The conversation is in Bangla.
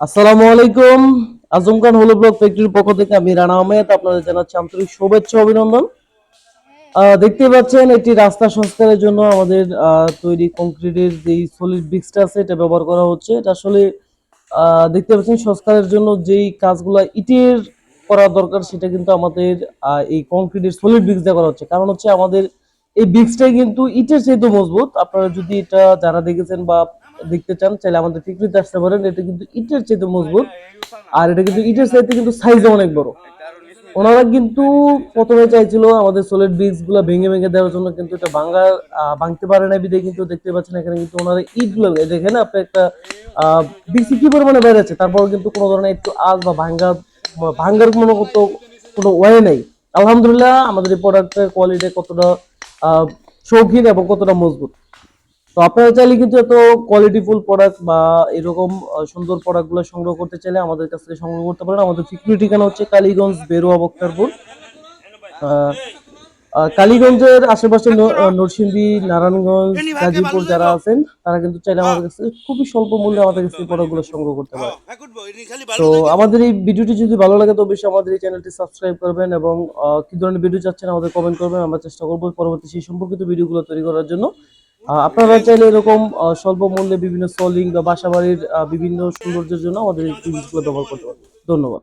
আসসালামু আলাইকুম। আজম খান হলো ব্লক ফ্যাক্টরির পক্ষ থেকে আমি রানা আহমেদ, আপনাদের জানাচ্ছি আন্তরিক শুভেচ্ছা, অভিনন্দন। দেখতে পাচ্ছেন, একটি রাস্তা সংস্কারের জন্য আমাদের তৈরি কংক্রিটের যে সলিড ব্রিক্সটা আছে, এটা ব্যবহার করা হচ্ছে। এটা আসলে দেখতে পাচ্ছেন, সংস্কারের জন্য যেই কাজগুলা ইটের করা দরকার, সেটা কিন্তু আমাদের এই কংক্রিটের সলিড ব্রিক্স দিয়ে করা হচ্ছে। কারণ হচ্ছে আমাদের এই ব্রিক্সটাই কিন্তু ইটের চাইতে মজবুত। আপনারা যদি এটা যারা দেখেছেন বা দেখতে চান, চাইলে আমাদের ফিক্রিতে আসতে পারেন এটা কিন্তু ইটের চাইতে মজবুত, আর এটা কিন্তু ইটের চাইতে কিন্তু সাইজে অনেক বড়। ওনারা কিন্তু প্রথমে চাইছিল আমাদের সলিড ব্রিক্সগুলো ভেঙে ভেঙে দেওয়ার জন্য কিন্তু এটা ভাঙা ভাঙতে পারে না বিদে কিন্তু দেখতে পাচ্ছেন এখানে কিন্তু ওনারা ইটগুলো দেখেন আপনি একটা ব্রিক্স কি পরিমাণে বেড়েছে তারপর কিন্তু কোনো ধরনের একটু আজ বা ভাঙ্গা ভাঙ্গার কোনো কত কোনো ওয়ে নেই। আলহামদুলিল্লাহ, আমাদের এই প্রোডাক্টের কোয়ালিটি কতটা শৌখিন এবং কতটা মজবুত। তো আপনারা চাইলে কিন্তু এত কোয়ালিটিফুল প্রোডাক্ট বা এরকম সুন্দর প্রোডাক্টগুলো সংগ্রহ করতে চাইলে আমাদের কাছ থেকে সংগ্রহ করতে পারেন। আমাদের ফিক্রি ঠিকানা হচ্ছে কালীগঞ্জ বেরোয়া বক্তারপুর। কালীগঞ্জের আশেপাশে নরসিংদী, নারায়ণগঞ্জ, গাজীপুর যারা আছেন, তারা কিন্তু চাইলে আমাদের কাছে খুবই স্বল্প মূল্যে আমাদের কাছে প্রোডাক্টগুলো সংগ্রহ করতে পারে তো আমাদের এই ভিডিওটি যদি ভালো লাগে, তো অবশ্যই আমাদের এই চ্যানেলটি সাবস্ক্রাইব করবেন এবং কি ধরনের ভিডিও চাচ্ছেন আমাদের কমেন্ট করবেন। আমরা চেষ্টা করব পরবর্তী সেই সম্পর্কিত ভিডিওগুলো তৈরি করার জন্য। আপনারা চাইলে এরকম স্বল্প মূল্যে বিভিন্ন সলিং বা বাসাবাড়ির বিভিন্ন সৌন্দর্যের জন্য আমাদের এই জিনিসগুলো ব্যবহার করতে পারেন। ধন্যবাদ।